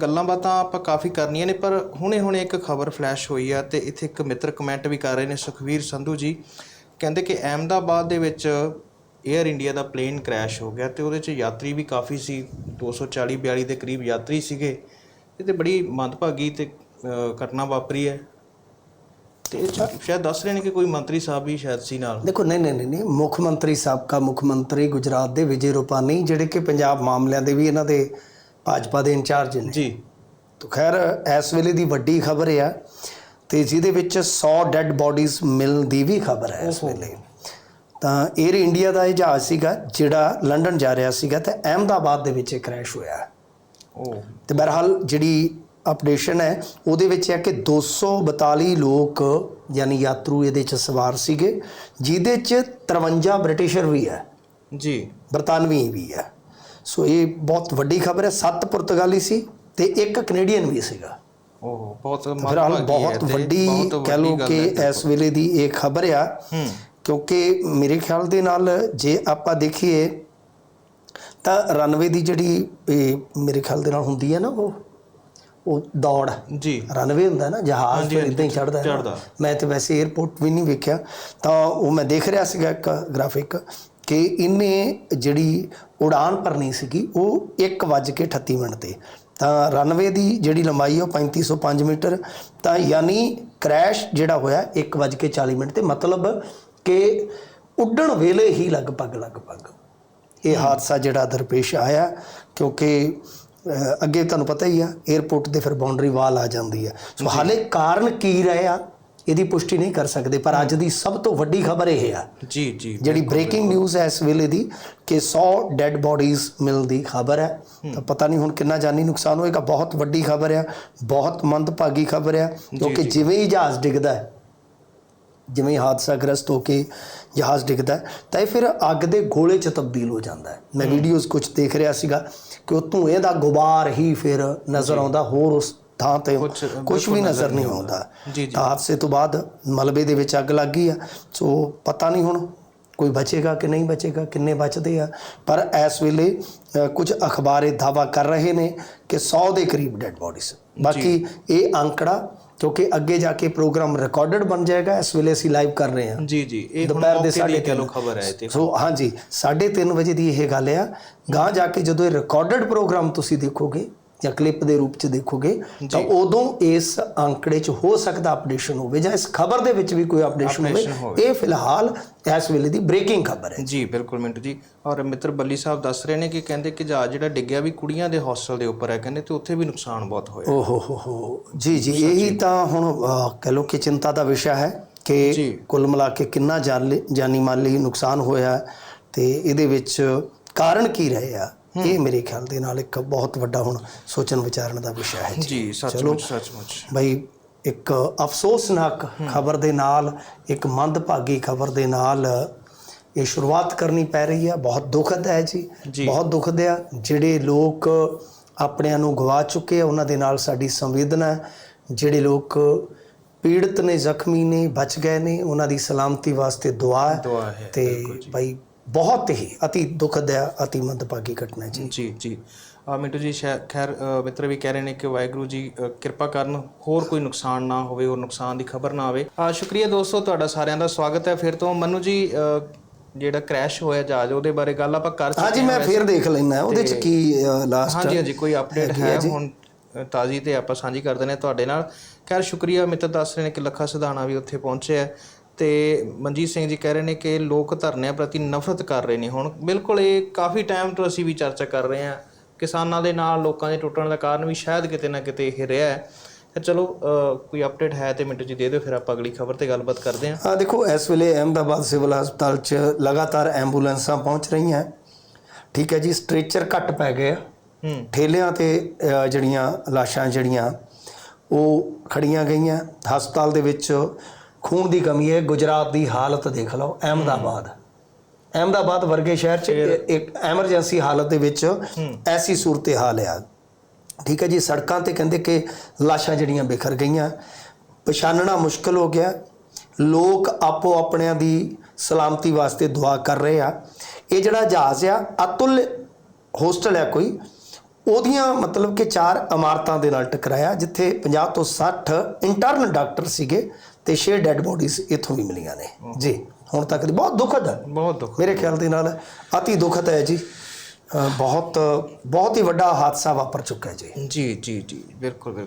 ਗੱਲਾਂ ਬਾਤਾਂ ਆਪਾਂ ਕਾਫੀ ਕਰਨੀਆਂ ਨੇ ਪਰ ਹੁਣੇ-ਹੁਣੇ ਇੱਕ ਖਬਰ ਫਲੈਸ਼ ਹੋਈ ਆ ਤੇ ਇੱਥੇ ਇੱਕ ਮਿੱਤਰ ਕਮੈਂਟ ਵੀ ਕਰ ਰਹੇ ਨੇ ਸੁਖਵੀਰ ਸੰਧੂ ਜੀ। ਕਹਿੰਦੇ ਕਿ ਅਹਿਮਦਾਬਾਦ ਦੇ ਵਿੱਚ 에ਅਰ ਇੰਡੀਆ ਦਾ ਪਲੇਨ ਕ੍ਰੈਸ਼ ਹੋ ਗਿਆ ਤੇ ਉਹਦੇ 'ਚ ਯਾਤਰੀ ਵੀ ਕਾਫੀ ਸੀ। 240 42 ਦੇ ਕਰੀਬ ਯਾਤਰੀ ਸੀਗੇ। ਇਹ ਤੇ ਬੜੀ ਮੰਦਭਾਗੀ ਤੇ ਘਟਨਾ ਵਾਪਰੀ ਹੈ। ਤੇ ਸ਼ਾਇਦ ਦੱਸ ਰਹੇ ਨੇ ਕਿ ਕੋਈ ਮੰਤਰੀ ਸਾਹਿਬ ਵੀ ਸ਼ਾਇਦ ਸੀ ਨਾਲ। ਦੇਖੋ ਨਹੀਂ ਨਹੀਂ ਨਹੀਂ ਨਹੀਂ ਮੁੱਖ ਮੰਤਰੀ ਸਾਬਕਾ ਮੁੱਖ ਮੰਤਰੀ ਗੁਜਰਾਤ ਦੇ ਵਿਜੇ ਰੂਪਾਨੀ ਜਿਹੜੇ ਕਿ ਪੰਜਾਬ ਮਾਮਲਿਆਂ ਦੇ ਵੀ ਇਹਨਾਂ ਦੇ ਭਾਜਪਾ ਦੇ ਇੰਚਾਰਜ ਨੇ। ਜੀ। ਤਾਂ ਖੈਰ ਇਸ ਵੇਲੇ ਦੀ ਵੱਡੀ ਖਬਰ ਆ ਤੇ ਜਿਹਦੇ ਵਿੱਚ 100 ਡੈੱਡ ਬਾਡੀਜ਼ ਮਿਲਣ ਦੀ ਵੀ ਖਬਰ ਹੈ ਇਸ ਵੇਲੇ। ਤਾਂ 에ਅਰ ਇੰਡੀਆ ਦਾ ਇਹ ਜਹਾਜ਼ ਸੀਗਾ ਜਿਹੜਾ ਲੰਡਨ ਜਾ ਰਿਹਾ ਸੀਗਾ ਤੇ ਅਹਿਮਦਾਬਾਦ ਦੇ ਵਿੱਚ ਕ੍ਰੈਸ਼ ਹੋਇਆ। ਉਹ ਤੇ ਬਹਰਹਾਲ ਜਿਹੜੀ ਅਪਡੇਸ਼ਨ ਹੈ ਉਹਦੇ ਵਿੱਚ ਹੈ ਕਿ 242 ਲੋਕ ਯਾਨੀ ਯਾਤਰੂ ਇਹਦੇ ਚ ਸਵਾਰ ਸੀਗੇ ਜਿਹਦੇ ਚ 53 ਬ੍ਰਿਟਿਸ਼ਰ ਵੀ ਹੈ। ਜੀ। ਬਰਤਾਨਵੀ ਵੀ ਹੈ। ਸੋ ਇਹ ਬਹੁਤ ਵੱਡੀ ਖਬਰ ਹੈ ਸੱਤ ਪੁਰਤਗਾਲੀ ਸੀ ਤੇ ਇੱਕ ਕੈਨੇਡੀਅਨ ਵੀ ਸੀਗਾ। ਉਹ ਬਹੁਤ ਬਹੁਤ ਤੇ ਵੱਡੀ ਕਹਿ ਗੱਲ ਕਿ। ਇਸ ਵੇਲੇ ਦੀ ਇਹ ਖਬਰ ਆ। ਕਿਉਂਕਿ ਮੇਰੇ ਖਿਆਲ ਦੇ ਨਾਲ ਜੇ ਆਪਾਂ ਦੇਖੀਏ ਤਾਂ ਰਨਵੇ ਦੀ ਜਿਹੜੀ ਇਹ ਮੇਰੇ ਖਿਆਲ ਦੇ ਨਾਲ ਹੁੰਦੀ ਹੈ ਨਾ ਉਹ ਉਹ ਦੌੜ। ਜੀ। ਰਨਵੇ ਹੁੰਦਾ ਨਾ ਜਹਾਜ਼ ਹਾਂਜੀ, ਇਦਾਂ ਹੀ ਚੜਦਾ। ਮੈਂ ਤੇ ਵੈਸੇ 에어ਪੋਰਟ ਵੀ ਨਹੀਂ ਵੇਖਿਆ। ਤਾਂ ਉਹ ਮੈਂ ਦੇਖ ਰਿਹਾ ਸੀਗਾ ਇੱਕ ਗ੍ਰਾਫਿਕ ਕਿ ਇਹਨੇ ਜਿਹੜੀ ਉਡਾਨ ਭਰਨੀ ਸੀਗੀ ਉਹ 1:38 ਮਿੰਟ ਤੇ। ਤਾਂ ਰਨਵੇ ਦੀ ਜਿਹੜੀ ਲੰਬਾਈ ਆ ਉਹ 3505 ਮੀਟਰ। ਤਾਂ ਯਾਨੀ ਕ੍ਰੈਸ਼ ਜਿਹੜਾ ਹੋਇਆ 1:40 ਮਿੰਟ ਤੇ। ਮਤਲਬ ਕਿ ਉੱਡਣ ਵੇਲੇ ਹੀ ਲਗਭਗ ਲਗਭਗ ਇਹ ਹਾਦਸਾ ਜਿਹੜਾ ਦਰਪੇਸ਼ ਆਇਆ। ਕਿਉਂਕਿ ਅੱਗੇ ਤੁਹਾਨੂੰ ਪਤਾ ਹੀ ਆ 에어ਪੋਰਟ ਤੇ ਫਿਰ ਬਾਉਂਡਰੀ ਵਾਲ ਆ ਜਾਂਦੀ ਹੈ ਸੋ ਹਾਲੇ ਕਾਰਨ ਕੀ ਰਹੇ ਆ? ਇਹਦੀ ਪੁਸ਼ਟੀ ਨਹੀਂ ਕਰ ਸਕਦੇ ਪਰ ਅੱਜ ਦੀ ਸਭ ਤੋਂ ਵੱਡੀ ਖਬਰ ਇਹ ਆ। ਜੀ ਜੀ ਜਿਹੜੀ ਬ੍ਰੇਕਿੰਗ ਨਿਊਜ਼ ਹੈ ਇਸ ਵੇਲੇ ਦੀ ਕਿ 100 ਡੈੱਡ ਬਾਡੀਜ਼ ਮਿਲਣ ਦੀ ਖਬਰ ਹੈ। ਤਾਂ ਪਤਾ ਨਹੀਂ ਹੁਣ ਕਿੰਨਾ ਜਾਨੀ ਨੁਕਸਾਨ ਹੋਏਗਾ। ਬਹੁਤ ਵੱਡੀ ਖਬਰ ਹੈ ਬਹੁਤ ਮੰਦਭਾਗੀ ਖਬਰ ਹੈ ਕਿਉਂਕਿ ਜਿਵੇਂ ਹੀ ਜਹਾਜ਼ ਡਿੱਗਦਾ ਹੈ ਜਿਵੇਂ ਹੀ ਹਾਦਸਾਗ੍ਰਸਤ ਹੋ ਕੇ ਜਹਾਜ਼ ਡਿੱਗਦਾ ਤਾਂ ਇਹ ਫਿਰ ਅੱਗ ਦੇ ਗੋਲੇ 'ਚ ਤਬਦੀਲ ਹੋ ਜਾਂਦਾ ਹੈ। ਮੈਂ ਵੀਡੀਓਜ਼ ਕੁਝ ਦੇਖ ਰਿਹਾ ਸੀਗਾ ਕਿ ਉਹ ਧੂਏ ਦਾ ਗੁਬਾਰ ਹੀ ਫਿਰ ਨਜ਼ਰ ਆਉਂਦਾ ਹੋਰ ਉਸ ਥਾਂ ਤੇ ਕੁਝ ਵੀ ਨਜ਼ਰ ਨਹੀਂ ਆਉਂਦਾ। ਜੀ, ਜੀ। ਹਾਦਸੇ ਤੋਂ ਬਾਅਦ ਮਲਬੇ ਦੇ ਵਿੱਚ ਅੱਗ ਲੱਗ ਗਈ ਆ। ਸੋ ਪਤਾ ਨਹੀਂ ਹੁਣ ਕੋਈ ਬਚੇਗਾ ਕਿ ਨਹੀਂ ਬਚੇਗਾ ਕਿੰਨੇ ਬਚਦੇ ਆ। ਪਰ ਇਸ ਵੇਲੇ ਕੁਝ ਅਖਬਾਰ ਦਾਵਾ ਕਰ ਰਹੇ ਨੇ ਕਿ 100 ਦੇ ਕਰੀਬ ਡੈੱਡ ਬਾਡੀਜ਼ ਬਾਕੀ ਇਹ ਅੰਕੜਾ ਕਿਉਂਕਿ ਅੱਗੇ ਜਾ ਕੇ ਪ੍ਰੋਗਰਾਮ ਰਿਕਾਰਡਡ ਬਣ ਜਾਏਗਾ ਇਸ ਵੇਲੇ ਅਸੀਂ ਲਾਈਵ ਕਰ ਰਹੇ ਹਾਂ। ਜੀ ਜੀ। ਇਹ ਦੁਪਹਿਰ ਦੇ ਮੌਕੇ ਦੀ ਸਾਢੇ ਕਹਿ ਲਓ ਤਿੰਨ। ਖਬਰ ਹੈ ਤੇ ਸੋ ਹਾਂਜੀ 3:30 ਵਜੇ ਦੀ ਇਹ ਗੱਲ ਆ। ਗਾਂ ਜਾ ਕੇ ਜਦੋਂ ਇਹ ਰਿਕਾਰਡਡ ਪ੍ਰੋਗਰਾਮ ਤੁਸੀਂ ਦੇਖੋਗੇ ਜਾਂ ਕਲਿੱਪ ਦੇ ਰੂਪ ਚ ਦੇਖੋਗੇ ਤਾਂ ਉਦੋਂ ਇਸ ਅੰਕੜੇ ਚ ਹੋ ਸਕਦਾ ਅਪਡੇਸ਼ਨ ਹੋਵੇ ਜਾਂ ਇਸ ਖਬਰ ਦੇ ਵਿੱਚ ਵੀ ਕੋਈ ਅਪਡੇਸ਼ਨ ਹੋਵੇ। ਇਹ ਫਿਲਹਾਲ ਇਸ ਵੇਲੇ ਦੀ ਬ੍ਰੇਕਿੰਗ ਖਬਰ ਹੈ। ਜੀ ਬਿਲਕੁਲ ਮਿੰਟੂ ਜੀ। ਔਰ ਮਿੱਤਰ ਬੱਲੀ ਸਾਹਿਬ ਦੱਸ ਰਹੇ ਨੇ ਕਿ ਕਹਿੰਦੇ ਕਿ ਜਹਾਜ਼ ਜਿਹੜਾ ਡਿੱਗਿਆ ਵੀ ਕੁੜੀਆਂ ਦੇ ਹੌਸਟਲ ਦੇ ਉੱਪਰ ਹੈ ਕਹਿੰਦੇ ਤੇ ਉੱਥੇ ਵੀ ਨੁਕਸਾਨ ਬਹੁਤ ਹੋਇਆ। ਓ ਹੋ ਹੋ ਹੋ ਜੀ ਜੀ ਇਹੀ ਤਾਂ ਹੁਣ ਕਹਿ ਲਓ ਕਿ ਚਿੰਤਾ ਦਾ ਵਿਸ਼ਾ ਹੈ ਕਿ। ਕੁੱਲ ਮਿਲਾ ਕੇ ਕਿੰਨਾ ਜਾਨੀ ਮਾਲੀ ਨੁਕਸਾਨ ਹੋਇਆ ਤੇ ਇਹਦੇ ਵਿੱਚ ਕਾਰਨ ਕੀ ਰਹੇ ਆ? ਇਹ ਮੇਰੇ ਖਿਆਲ ਦੇ ਨਾਲ ਇੱਕ ਬਹੁਤ ਵੱਡਾ ਹੁਣ ਸੋਚਣ ਵਿਚਾਰਨ ਦਾ ਵਿਸ਼ਾ ਹੈ ਜੀ। ਸੱਚਮੁੱਚ ਸੱਚਮੁੱਚ। ਬਈ ਇੱਕ ਅਫਸੋਸਨਾਕ ਖਬਰ ਦੇ ਨਾਲ ਇੱਕ ਮੰਦਭਾਗੀ ਖਬਰ ਦੇ ਨਾਲ ਇਹ ਸ਼ੁਰੂਆਤ ਕਰਨੀ ਪੈ ਰਹੀ ਹੈ ਬਹੁਤ ਦੁਖਦ ਹੈ ਜੀ। ਬਹੁਤ ਦੁਖਦ ਹੈ ਜਿਹੜੇ ਲੋਕ ਆਪਣਿਆਂ ਨੂੰ ਗਵਾ ਚੁੱਕੇ ਆ ਉਹਨਾਂ ਦੇ ਨਾਲ ਸਾਡੀ ਸੰਵੇਦਨਾ ਹੈ। ਜਿਹੜੇ ਲੋਕ ਪੀੜਤ ਨੇ ਜ਼ਖਮੀ ਨੇ ਬਚ ਗਏ ਨੇ ਉਹਨਾਂ ਦੀ ਸਲਾਮਤੀ ਵਾਸਤੇ ਦੁਆ ਹੈ। ਤੇ ਭਾਈ ਬਹੁਤ ਹੀ ਅਤੀ ਦੁਖਦ ਹੈ ਅਤੀ ਮੰਦਭਾਗੀ ਘਟਨਾ ਹੈ ਜੀ। ਜੀ ਜੀ। ਆ ਮਿੰਟੂ ਜੀ ਖੈਰ ਮਿੱਤਰ ਵੀ ਕਹਿ ਰਹੇ ਨੇ ਕਿ ਵਾਹਿਗੁਰੂ ਜੀ ਕਿਰਪਾ ਕਰਨ ਹੋਰ ਕੋਈ ਨੁਕਸਾਨ ਨਾ ਹੋਵੇ ਹੋਰ ਨੁਕਸਾਨ ਦੀ ਖਬਰ ਨਾ ਆਵੇ। ਆ ਸ਼ੁਕਰੀਆ ਦੋਸਤੋ ਤੁਹਾਡਾ ਸਾਰਿਆਂ ਦਾ ਸਵਾਗਤ ਹੈ। ਫਿਰ ਤੋਂ ਮਨੂ ਜੀ ਜਿਹੜਾ ਕ੍ਰੈਸ਼ ਹੋਇਆ ਜਹਾਜ਼ ਉਹਦੇ ਬਾਰੇ ਗੱਲ ਆਪਾਂ ਕਰ ਚੁੱਕੇ ਹਾਂਜੀ ਮੈਂ ਫੇਰ ਦੇਖ ਲੈਣਾ ਉਹਦੇ ਚ ਕੀ ਲਾਸਟ ਹਾਂਜੀ ਹਾਂਜੀ ਕੋਈ ਅਪਡੇਟ ਹੈ ਹੁਣ ਤਾਜ਼ੀ ਤੇ ਆਪਾਂ ਸਾਂਝੀ ਕਰ ਦਿੰਦੇ ਹਾਂ ਤੁਹਾਡੇ ਨਾਲ। ਖੈਰ ਸ਼ੁਕਰੀਆ ਮਿੱਤਰ ਦੱਸ ਰਹੇ ਨੇ ਕਿ ਲੱਖਾ ਸਿਧਾਣਾ ਵੀ ਉੱਥੇ ਪਹੁੰਚਿਆ ਹੈ। ਤੇ ਮਨਜੀਤ ਸਿੰਘ ਜੀ ਕਹਿ ਰਹੇ ਨੇ ਕਿ ਲੋਕ ਧਰਨਿਆਂ ਪ੍ਰਤੀ ਨਫ਼ਰਤ ਕਰ ਰਹੇ ਨੇ। ਹੁਣ ਬਿਲਕੁਲ ਇਹ ਕਾਫੀ ਟਾਈਮ ਤੋਂ ਅਸੀਂ ਵੀ ਚਰਚਾ ਕਰ ਰਹੇ ਹਾਂ। ਕਿਸਾਨਾਂ ਦੇ ਨਾਲ ਲੋਕਾਂ ਦੇ ਟੁੱਟਣ ਦਾ ਕਾਰਨ ਵੀ ਸ਼ਾਇਦ ਕਿਤੇ ਨਾ ਕਿਤੇ ਇਹ ਰਿਹਾ ਹੈ। ਤੇ ਚਲੋ ਕੋਈ ਅਪਡੇਟ ਹੈ ਤੇ ਮਿੰਟੂ ਜੀ ਦੇ ਦਿਓ ਫਿਰ ਆਪਾਂ ਅਗਲੀ ਖਬਰ ਤੇ ਗੱਲਬਾਤ ਕਰਦੇ ਹਾਂ। ਆ ਦੇਖੋ ਇਸ ਵੇਲੇ ਅਹਿਮਦਾਬਾਦ ਸਿਵਲ ਹਸਪਤਾਲ 'ਚ ਲਗਾਤਾਰ ਐਂਬੂਲੈਂਸਾਂ ਪਹੁੰਚ ਰਹੀਆਂ। ਠੀਕ ਹੈ ਜੀ ਸਟ੍ਰੈਚਰ ਘੱਟ ਪੈ ਗਏ ਆ। ਹੂੰ। ਠੇਲਿਆਂ ਤੇ ਜਿਹੜੀਆਂ ਲਾਸ਼ਾਂ ਜਿਹੜੀਆਂ ਉਹ ਖੜੀਆਂ ਗਈਆਂ। ਹਸਪਤਾਲ ਦੇ ਵਿੱਚ ਖੂਨ ਦੀ ਕਮੀ ਹੈ ਗੁਜਰਾਤ ਦੀ ਹਾਲਤ ਦੇਖ ਲਓ ਅਹਿਮਦਾਬਾਦ। ਅਹਿਮਦਾਬਾਦ ਵਰਗੇ ਸ਼ਹਿਰ 'ਚ ਇੱਕ ਐਮਰਜੈਂਸੀ ਹਾਲਤ ਦੇ ਵਿੱਚ ਐਸੀ ਸੂਰਤ ਹਾਲ ਆ। ਠੀਕ ਹੈ ਜੀ ਸੜਕਾਂ ਤੇ ਕਹਿੰਦੇ ਕਿ ਲਾਸ਼ਾਂ ਜਿਹੜੀਆਂ ਬਿਖਰ ਗਈਆਂ। ਪਛਾਣਨਾ ਮੁਸ਼ਕਲ ਹੋ ਗਿਆ। ਲੋਕ ਆਪੋ ਆਪਣਿਆਂ ਦੀ ਸਲਾਮਤੀ ਵਾਸਤੇ ਦੁਆ ਕਰ ਰਹੇ ਆ। ਇਹ ਜਿਹੜਾ ਜਹਾਜ਼ ਆ ਅਤੁਲ ਹੋਸਟਲ ਹੈ ਕੋਈ ਉਹਦੀਆਂ ਮਤਲਬ ਕਿ ਚਾਰ ਇਮਾਰਤਾਂ ਦੇ ਨਾਲ ਟਕਰਾਇਆ ਜਿੱਥੇ 50 ਤੋਂ 60 ਇੰਟਰਨ ਡਾਕਟਰ ਸੀਗੇ। ਤੇ 6 ਡੈੱਡ ਬੋਡੀਜ਼ ਇੱਥੋਂ ਵੀ ਮਿਲੀਆਂ ਨੇ। ਜੀ ਹੁਣ ਤੱਕ ਦੀ ਬਹੁਤ ਦੁਖਦ ਹੈ। ਬਹੁਤ ਦੁੱਖ ਮੇਰੇ ਖਿਆਲ ਦੇ ਨਾਲ ਅਤੀ ਦੁਖਦ ਹੈ ਜੀ। ਅ, ਬਹੁਤ ਬਹੁਤ ਹੀ ਵੱਡਾ ਹਾਦਸਾ ਵਾਪਰ ਚੁੱਕਾ ਹੈ ਜੀ। ਜੀ ਜੀ ਜੀ ਬਿਲਕੁਲ ਬਿਲਕੁਲ।